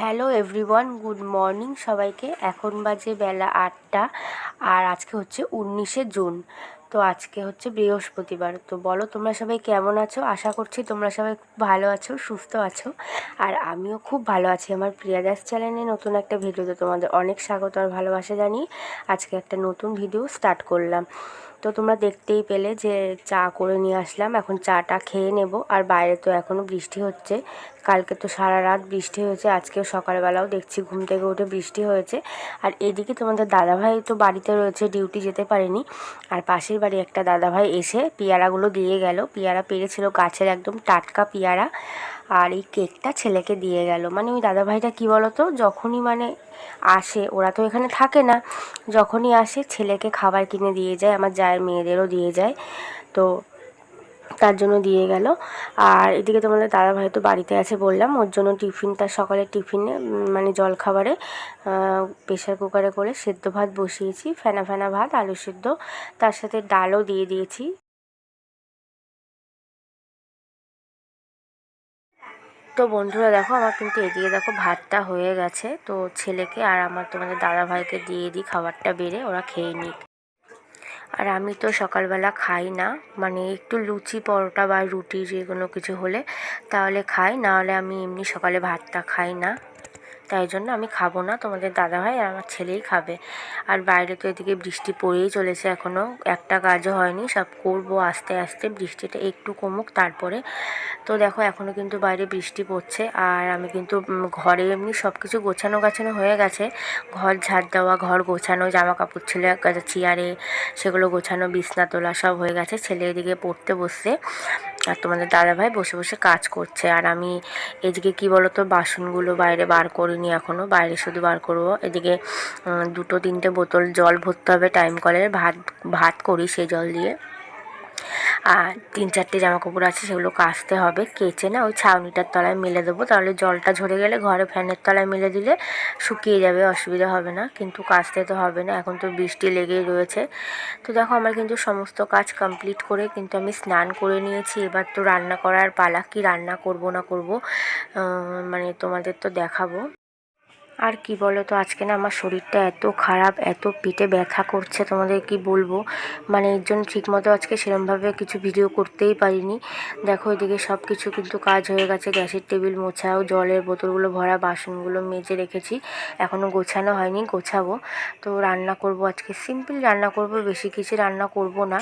Hello everyone good morning সবাইকে। এখন বাজে বেলা আটটা আর আজকে হচ্ছে উনিশে জুন। তো আজকে হচ্ছে বৃহস্পতিবার। তো বলো, তোমরা সবাই কেমন আছো? আশা করছি তোমরা সবাই খুব ভালো আছো, সুস্থ আছো। আর আমিও খুব ভালো আছি। আমার প্রিয়াদাস চ্যানেলে নতুন একটা ভিডিওতে তোমাদের অনেক স্বাগত আর ভালোবাসা জানিয়ে আজকে একটা নতুন ভিডিও স্টার্ট করলাম। তো তোমরা দেখতেই পেলে যে চা করে নিয়ে আসলাম। এখন চাটা খেয়ে নেব। আর বাইরে তো এখনও বৃষ্টি হচ্ছে। কালকে তো সারা রাত বৃষ্টি হয়েছে। আজকেও সকালবেলাও দেখছি ঘুম থেকে উঠে বৃষ্টি হয়েছে। আর এদিকে তোমাদের দাদাভাই তো বাড়িতে রয়েছে, ডিউটি যেতে পারেনি। আর পাশের বাড়ি একটা দাদাভাই এসে পেয়ারাগুলো দিয়ে গেল। পেয়ারা পেরেছিল গাছের একদম টাটকা পেয়ারা। আর এই কেকটা ছেলেকে দিয়ে গেল। মানে ওই দাদাভাইটা কী বলতো? যখনই মানে আসে, ওরা তো এখানে থাকে না। যখনই আসে, ছেলেকে খাবার কিনে দিয়ে যায়। আমার জায়ের মেয়েদেরও দিয়ে যায়। তো তার জন্য দিয়ে গেল। আর এদিকে তোমাদের দাদা ভাই তো বাড়িতে আছে বললাম, ওর জন্য টিফিনটা সকালের টিফিনে মানে জলখাবারে প্রেশার কুকারে করে সেদ্ধ ভাত বসিয়েছি, ফেনা ফেনা ভাত, আলু সেদ্ধ, তার সাথে ডালও দিয়ে দিয়েছি। তো বন্ধুরা দেখো, আমার কিন্তু এদিকে দেখো ভাতটা হয়ে গেছে। তো ছেলেকে আর আমার তোমাদের দাদা ভাইকে দিয়ে দিই, খাবারটা বেড়ে ওরা খেয়ে নিক। আর আমি তো সকালবেলা খাই না। মানে একটু লুচি, পরোটা বা রুটি যে কোনো কিছু হলে তাহলে খাই। নাহলে আমি এমনি সকালে ভাতটা খাই না। তাই জন্য আমি খাব না, তোমাদের দাদাভাই আর আমার ছেলেই খাবে। আর বাইরে তো এদিকে বৃষ্টি পড়েই চলেছে এখনও একটা কাজও হয়নি, সব করব আস্তে আস্তে, বৃষ্টিটা একটু কমুক তারপরে। তো দেখো এখনও কিন্তু বাইরে বৃষ্টি পড়ছে, আর আমি কিন্তু ঘরে এমনি সব কিছু গোছানো গাছানো হয়ে গেছে। ঘর ঝাড় দেওয়া, ঘর গোছানো জামা কাপড় ছেলে চেয়ারে, সেগুলো গোছানো, বিছনা তোলা সব হয়ে গেছে, ছেলে এদিকে পড়তে বসছে। আর তোমাদের দাদাভাই বসে বসে কাজ করছে। আর আমি এদিকে কি বলতো, বাসনগুলো বাইরে বার করিনি এখনও বাইরে শুধু বার করব। এদিকে দুটো তিনটে বোতল জল ভরতে হবে টাইম কলের ভাত ভাত করি সেই জল দিয়ে। আর তিন চারটে জামা কাপড় আছে সেগুলো কাচতে হবে, কেচে না, ওই ছাউনিটার তলায় মেলে দেবো। তাহলে জলটা ঝরে গেলে ঘরে ফ্যানের তলায় মেলে দিলে শুকিয়ে যাবে, অসুবিধা হবে না। কিন্তু কাচতে তো হবে না, এখন তো বৃষ্টি লেগেই রয়েছে। তো দেখো, আমার কিন্তু সমস্ত কাজ কমপ্লিট করে কিন্তু আমি স্নান করে নিয়েছি। এবার তো রান্না করার পালা, কি রান্না করব না করব মানে তোমাদের তো দেখাবো। আর কি বলো তো আজকে না আমার শরীরটা এত খারাপ, এত পেটে ব্যথা করছে, তোমাদের কি বলব? মানে এর জন্য ঠিকমতো আজকে সেরমভাবে কিছু ভিডিও করতেই পারিনি। দেখো এদিকে সব কিছু কিন্তু কাজ হয়ে গেছে, গ্যাসের টেবিল মোছাও, জলের বোতলগুলো ভরা, বাসনগুলো মেজে রেখেছি। এখনও গোছানো হয়নি, গোছাবো। তো রান্না করব আজকে সিম্পল রান্না করব, বেশি কিছু রান্না করব না।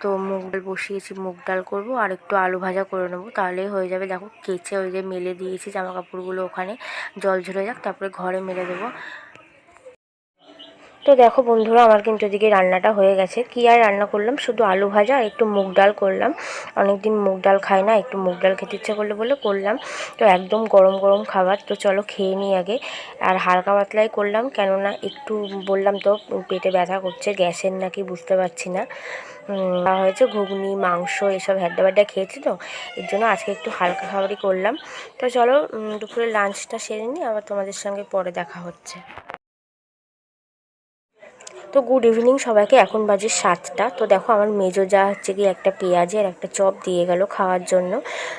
তো মুগ ডাল বসিয়েছি, মুগ ডাল করব, আর একটু আলু ভাজা করে নেব, তাহলেই হয়ে যাবে। দেখো কেচে ওই যে মেলে দিয়েছি জামা কাপড়গুলো ওখানে, জল ঝরে যাক, তারপরে ঘরে ঘরে মেরে দেবো। তো দেখো বন্ধুরা, আমার কিন্তু এদিকে রান্নাটা হয়ে গেছে। কী আর রান্না করলাম? শুধু আলু ভাজা আর একটু মুগ ডাল করলাম। অনেকদিন মুগ ডাল খাই না, একটু মুগ ডাল খেতে ইচ্ছে করলে বলে করলাম। তো একদম গরম গরম খাবার, তো চলো খেয়ে নিই আগে। আর হালকা পাতলাই করলাম, কেননা একটু বললাম তো, পেটে ব্যথা করছে, গ্যাসের নাকি বুঝতে পারছি না। হয়েছে ঘুগনি, মাংস, এসব হ্যাড্ডা খেয়েছি তো, এর জন্য আজকে একটু হালকা খাবারই করলাম। তো চলো দুপুরে লাঞ্চটা সেরে নিই, আবার তোমাদের সঙ্গে পরে দেখা হচ্ছে। তো গুড ইভিনিং সবাইকে, এখন বাজে সাতটা। তো দেখো আমার মেজো যা হচ্ছে কি একটা পেঁয়াজের একটা চপ দিয়ে গেল খাওয়ার জন্য।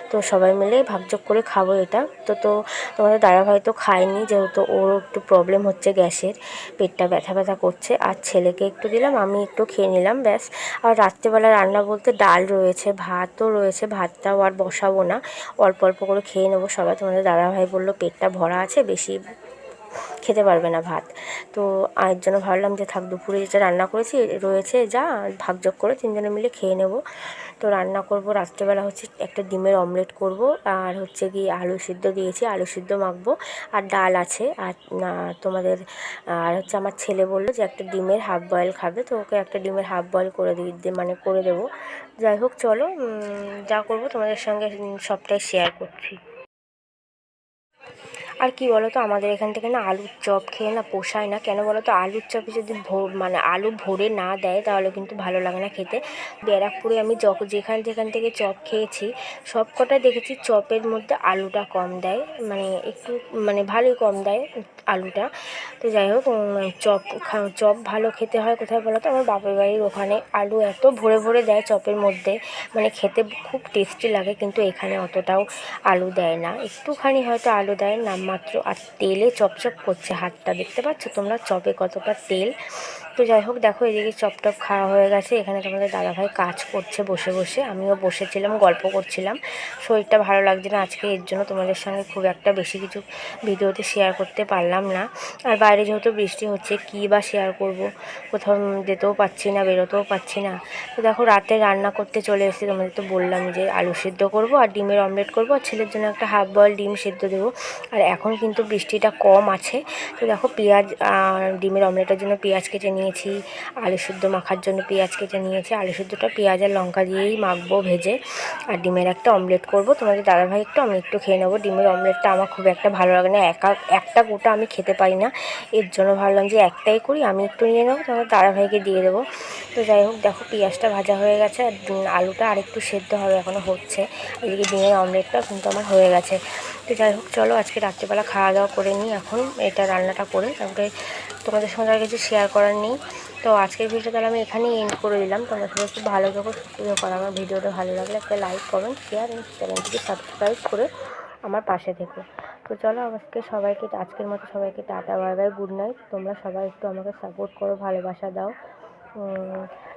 তো সবাই মিলে ভাগযোগ করে খাব এটা। তো তো তোমাদের দাদাভাই তো খায়নি, যেহেতু ওর একটু প্রবলেম হচ্ছে গ্যাসের। পেটটা ব্যথা ব্যথা করছে। আর ছেলেকে একটু দিলাম, আমি একটু খেয়ে নিলাম, ব্যাস। আর রাত্রেবেলা রান্না বলতে ডাল রয়েছে, ভাতও রয়েছে, ভাতটাও আর বসাবো না। অল্প অল্প করে খেয়ে নেব সবাই। তোমাদের দাদাভাই বলল পেটটা ভরা আছে, বেশি খেতে পারবে না ভাত। তো এর জন্য ভাবলাম যে থাক, দুপুরে যেটা রান্না করেছি, রয়েছে যা, ভাগযোগ করে তিনজনে মিলে খেয়ে নেব। তো রান্না করব রাত্রেবেলা হচ্ছে একটা ডিমের অমলেট করব, আর হচ্ছে কি আলু সিদ্ধ দিয়েছি, আলু সিদ্ধ মাখবো, আর ডাল আছে। আর তোমাদের, আর হচ্ছে আমার ছেলে বলল যে একটা ডিমের হাফ বয়েল খাবে, তো ওকে একটা ডিমের হাফ বয়েল করে দিই মানে করে দেবো। যাই হোক, চলো যা করব তোমাদের সঙ্গে সবটাই শেয়ার করছি। আর কি বলো তো আমাদের এখান থেকে না আলুর চপ খেয়ে না পোষায় না। কেন বলো তো আলুর চপে যদি মানে আলু ভরে না দেয় তাহলে কিন্তু ভালো লাগে না খেতে। ব্যারাকপুরে আমি যখন যেখান যেখান থেকে চপ খেয়েছি, সব কটাই দেখেছি চপের মধ্যে আলুটা কম দেয়। মানে একটু মানে ভালোই কম দেয় আলুটা। তো যাই হোক চপ চপ ভালো খেতে হয় কোথায় বলো তো আমার বাপের বাড়ির ওখানে। আলু এত ভরে ভরে দেয় চপের মধ্যে মানে খেতে খুব টেস্টি লাগে, কিন্তু এখানে অতটাও আলু দেয় না। একটুখানি হয়তো আলু দেয়, নাম মাত্র আর তেলে চপচপ করছে হাতটা, দেখতে পাচ্ছ তোমরা? চপে কতটা তেল। তো যাই হোক, দেখো এদিকে চপ টপ খাওয়া হয়ে গেছে। এখানে তোমাদের দাদাভাই কাজ করছে বসে বসে। আমিও বসেছিলাম, গল্প করছিলাম। শরীরটা ভালো লাগছে না আজকে, এর জন্য তোমাদের সঙ্গে খুব একটা বেশি কিছু ভিডিওতে শেয়ার করতে পারলাম না। আর বাইরে যেহেতু বৃষ্টি হচ্ছে, কী বা শেয়ার করব? কোথাও যেতেও পাচ্ছি না, বেরোতেও পাচ্ছি না। তো দেখো, রাতে রান্না করতে চলে এসেছি। তোমাদের তো বললাম যে আলু সিদ্ধ করব আর ডিমের অমলেট করব। আর ছেলের জন্য একটা হাফ বয়েল ডিম সিদ্ধ দেবো। আর এখন কিন্তু বৃষ্টিটা কম আছে। তো দেখো পেঁয়াজ ডিমের অমলেটের জন্য পেঁয়াজ কেটে নিয়েছি, আলু সিদ্ধ মাখার জন্য পেঁয়াজ কেটে নিয়েছি। আলু সিদ্ধটা পেঁয়াজ আর লঙ্কা দিয়েই মাখবো ভেজে। আর ডিমের একটা অমলেট করব। তোমাদের দাদাভাই একটু, আমি একটু খেয়ে নেব। ডিমের অমলেটটা আমার খুব একটা ভালো লাগে না। একা, একটা গোটা আমি খেতে পারি না। এর জন্য ভাবলাম যে একটাই করি, আমি একটু নিয়ে নেব, তোমাদের দাদাভাইকে দিয়ে দেবো। তো যাই হোক, দেখো পেঁয়াজটা ভাজা হয়ে গেছে আর আলুটা আরেকটু সেদ্ধ হবে এখনও হচ্ছে। এদিকে ডিমের অমলেটটাও কিন্তু আমার হয়ে গেছে। তো যাই হোক, চলো আজকে রাত্রিবেলা খাওয়া দাওয়া করে নিই এখন, এটা রান্নাটা করে। তারপরে তোমাদের সঙ্গে আর কিছু শেয়ার করার নেই। তো আজকের ভিডিও তাহলে আমি এখানেই এন্ড করে দিলাম। তোমরা সবাই খুব ভালো থাকো, সুস্থ করো আমার ভিডিওটা ভালো লাগলে একটা লাইক কমেন্ট শেয়ার এবং চ্যানেলটিকে সাবস্ক্রাইব করে আমার পাশে থেকো। তো চলো আজকে সবাইকে, আজকের মতো সবাইকে tata bye bye good night তোমরা সবাই একটু আমাকে সাপোর্ট করো, ভালোবাসা দাও।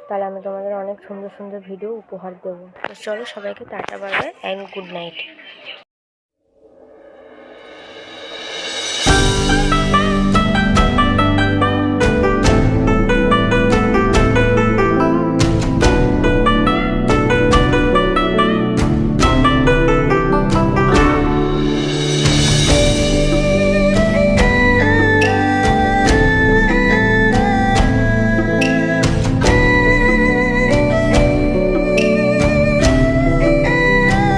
তাহলে আমি তোমাদের অনেক সুন্দর সুন্দর ভিডিও উপহার দেবো। তো চলো সবাইকে tata bye bye and good night